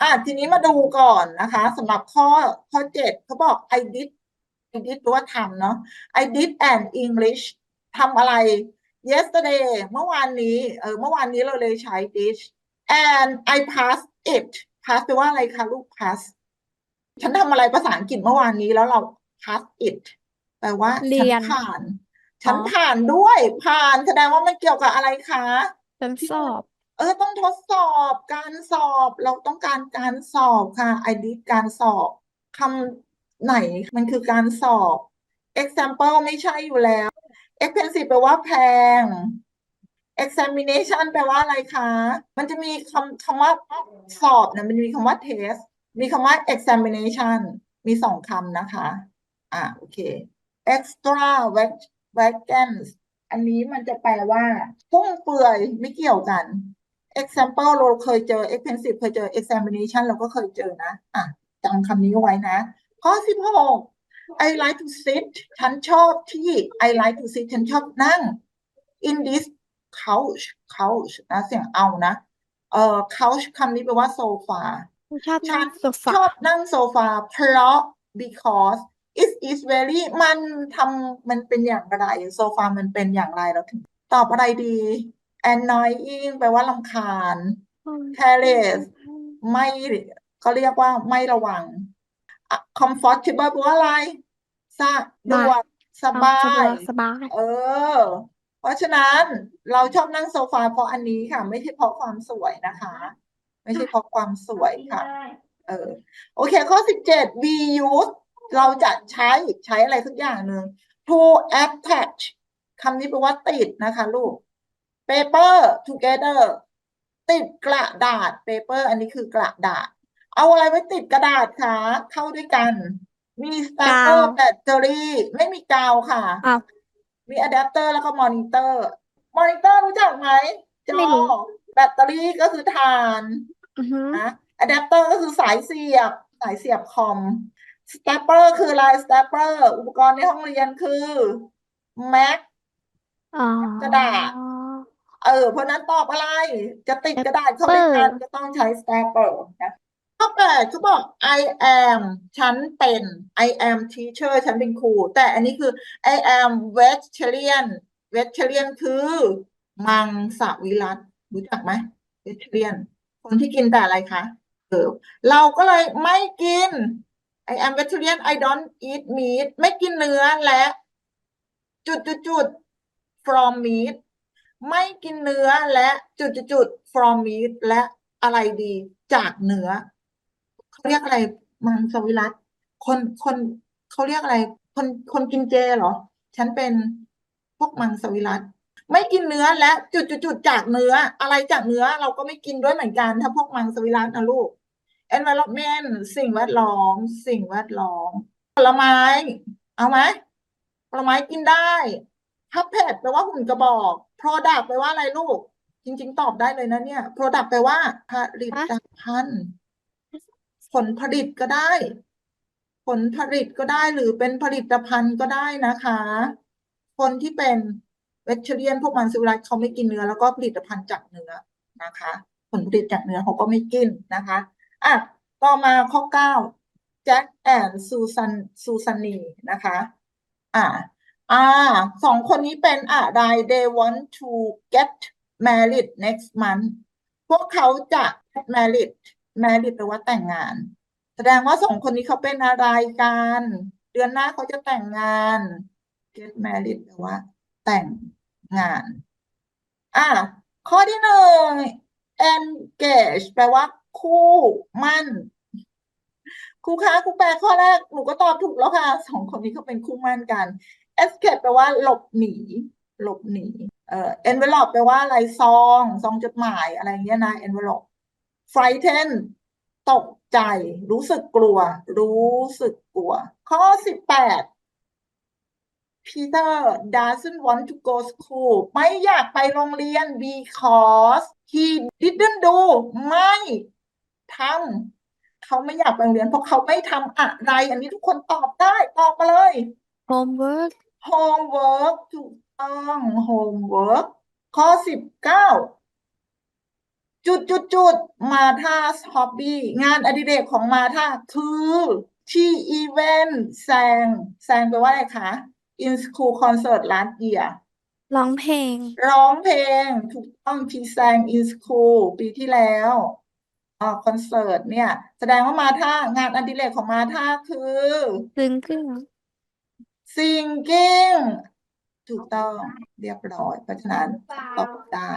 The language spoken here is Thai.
อะทีนี้มาดูก่อนนะคะสำหรับข้อข้อเจ็ดเขาบอก I did I did แปลว่าทำเนาะ I did an English ทำอะไร yesterday เมื่อวานนี้เออเมื่อวานนี้เราเลยใช้ did and I passed it pass แปลว่าอะไรคะลูก pass ฉันทำอะไรภาษาอังกฤษเมื่อวานนี้แล้วเรา pass it แปลว่าเรีฉันยนผ่าน ฉันอ๋อผ่านด้วยผ่านแสดงว่ามันเกี่ยวกับอะไรคะ ฉันสอบ เออต้องทดสอบการสอบเราต้องการการสอบค่ะ I did การสอบคำไหนมันคือการสอบ example ไม่ใช่อยู่แล้ว expensive แปลว่าแพง examination แปลว่าอะไรคะ มันจะมีคำคำว่าสอบนะมันมีคำว่า test มีคำว่า examination มีสองคำนะคะ อ่าโอเค extra vacant อันนี้มันจะแปลว่าฟุ่มเฟือยไม่เกี่ยวกัน example เราเคยเจอ expensive เคยเจอ examination เราก็เคยเจอนะ อะจำคำนี้ไว้นะข้อสิบหก I like to sit ฉันชอบที่ I like to sit ฉันชอบนั่ง in this couch couch นะเสียงเอานะ เอ่อ couch คำนี้แปลว่าโซฟาชอบฉันั่นงโซฟาชอบนั่งโซฟาเพราะ because it is very มันทำมันเป็นอย่างไร โซฟามันเป็นอย่างไรเราถึง ตอบอะไรดี annoying แปลว่ารำคาญ careless ไม่เขาเรียกว่าไม่ระวังอะ comfortable แปลว่าอะไรสะดวกสบาสะดยวกสบาย เออ เพราะฉะนั้นเราชอบนั่งโซฟาเพราะอันนี้ค่ะ ไม่ใช่เพราะความสวยนะคะ ไม่ใช่เพราะความสวยค่ะ เออ โอเค ข้อสิบเจ็ด we use เราจะใช้ใช้อะไรสักอย่างหนึ่ง to attach คำนี้แปลว่าติดนะคะลูก paper together ติดกระดาษ paper อันนี้คือกระดาษ เอาอะไรไว้ติดกระดาษคะเข้าด้วยกัน มี stapler กาวแบตเตอรี่ไม่มีกาวค่ะ อ้าว มีอะแดปเตอร์แล้วก็มอนิเตอร์ มอนิเตอร์รู้จักไหมจไม่อรู้แบตเตอรี่ก็คือถ่านอือฮึนะอะแดปเตอร์ก็คือสายเสียบ สายเสียบคอม สเตปเปอร์คืออะไรสเตปเปอร์ อุปกรณ์ในห้องเรียนคือ Mac อ๋อกระดาษ เออ เพราะนั้นตอบอะไร จะติดกระดาษเข้าด้วยกันก็ต้องใช้ stapler นะข้อแปดเขาบอก I am ฉันเป็น I am teacher ฉันเป็นครู แต่อันนี้คือ I am vegetarian vegetarian คือมังสวิรัตรู้จักไหม vegetarian คนที่กินแต่อะไรคะเออเราก็เลยไม่กิน I am vegetarian I don't eat meat ไม่กินเนื้อและ จุดจุดจุด from meat ไม่กินเนื้อและจุดจุด from meat และอะไรดีจากเนื้อเขาเรียกอะไรมังสวิรัตคนคนเขาเรียกอะไร คนคนกินเจเหรอ ฉันเป็นพวกมังสวิรัตไม่กินเนื้อและจุดจุดจุดจากเนื้อ อะไรจากเนื้อเราก็ไม่กินด้วยเหมือนกัน ถ้าพวกมังสวิรัตนะลูก environment สิ่งแวดล้อม สิ่งแวดล้อมผลไม้ เอาไหมผลไม้กินได้ พับเพจแปลว่าหุ่นกระบอก product แปลว่าอะไรลูก จริง ๆ ตอบได้เลยนะเนี่ย product แปลว่าผลิตภัณฑ์ผลผลิตก็ได้ ผลผลิตก็ได้หรือเป็นผลิตภัณฑ์ก็ได้นะคะ คนที่เป็นเวชเรียนพวกมันซิวไลท์เขาไม่กินเนื้อแล้วก็ผลิตภัณฑ์จากเนื้อนะคะ ผลผลิตจากเนื้อเขาก็ไม่กินนะคะอะต่อมาข้อเก้าแจ็คแอนซูซันซูซันนีนะคะ อ่า อ่าสองคนนี้เป็นอะไร they want to get married next month พวกเขาจะ get married married แปลว่าแต่งงาน แสดงว่าสองคนนี้เขาเป็นอะไรกัน เดือนหน้าเขาจะแต่งงาน get married แปลว่า แต่งงาน อะข้อที่หนึ่ง engage แปลว่า คู่มั่นครูคะครูแปลข้อแรกหนูก็ตอบถูกแล้วค่ะสองคนนี้เขาเป็นคู่มั่นกัน escape แปลว่าหลบหนี หลบหนี เอ่อ envelope แปลว่าอะไรซอง ซองจดหมายอะไรเงี้ยนะ envelope frighten ตกใจ รู้สึกกลัว รู้สึกกลัว ข้อสิบแปด Peter doesn't want to go school ไม่อยากไปโรงเรียน because he didn't do ไม่ทำเขาไม่อยากไปโรงเรียนเพราะเขาไม่ทำอะไร อันนี้ทุกคนตอบได้ ตอบมาเลย homework homework ถูกต้อง homework ข้อสิบเก้าจุดจุดจุดมาธาฮอบบี้งานอดิเรกของมาธาคือที่อีเวนต์แซงแซงแปลว่าอะไรคะ in school concert last year ร้องเพลง ร้องเพลง ถูกต้องที่แซง in school ปีที่แล้วอ่าคอนเสิร์ตเนี่ย แสดงว่ามาธางานอดิเรกของมาธาคือซึ้งขึ้น thinking ถูกต้องเรียบร้อย เพราะฉะนั้นตอบได้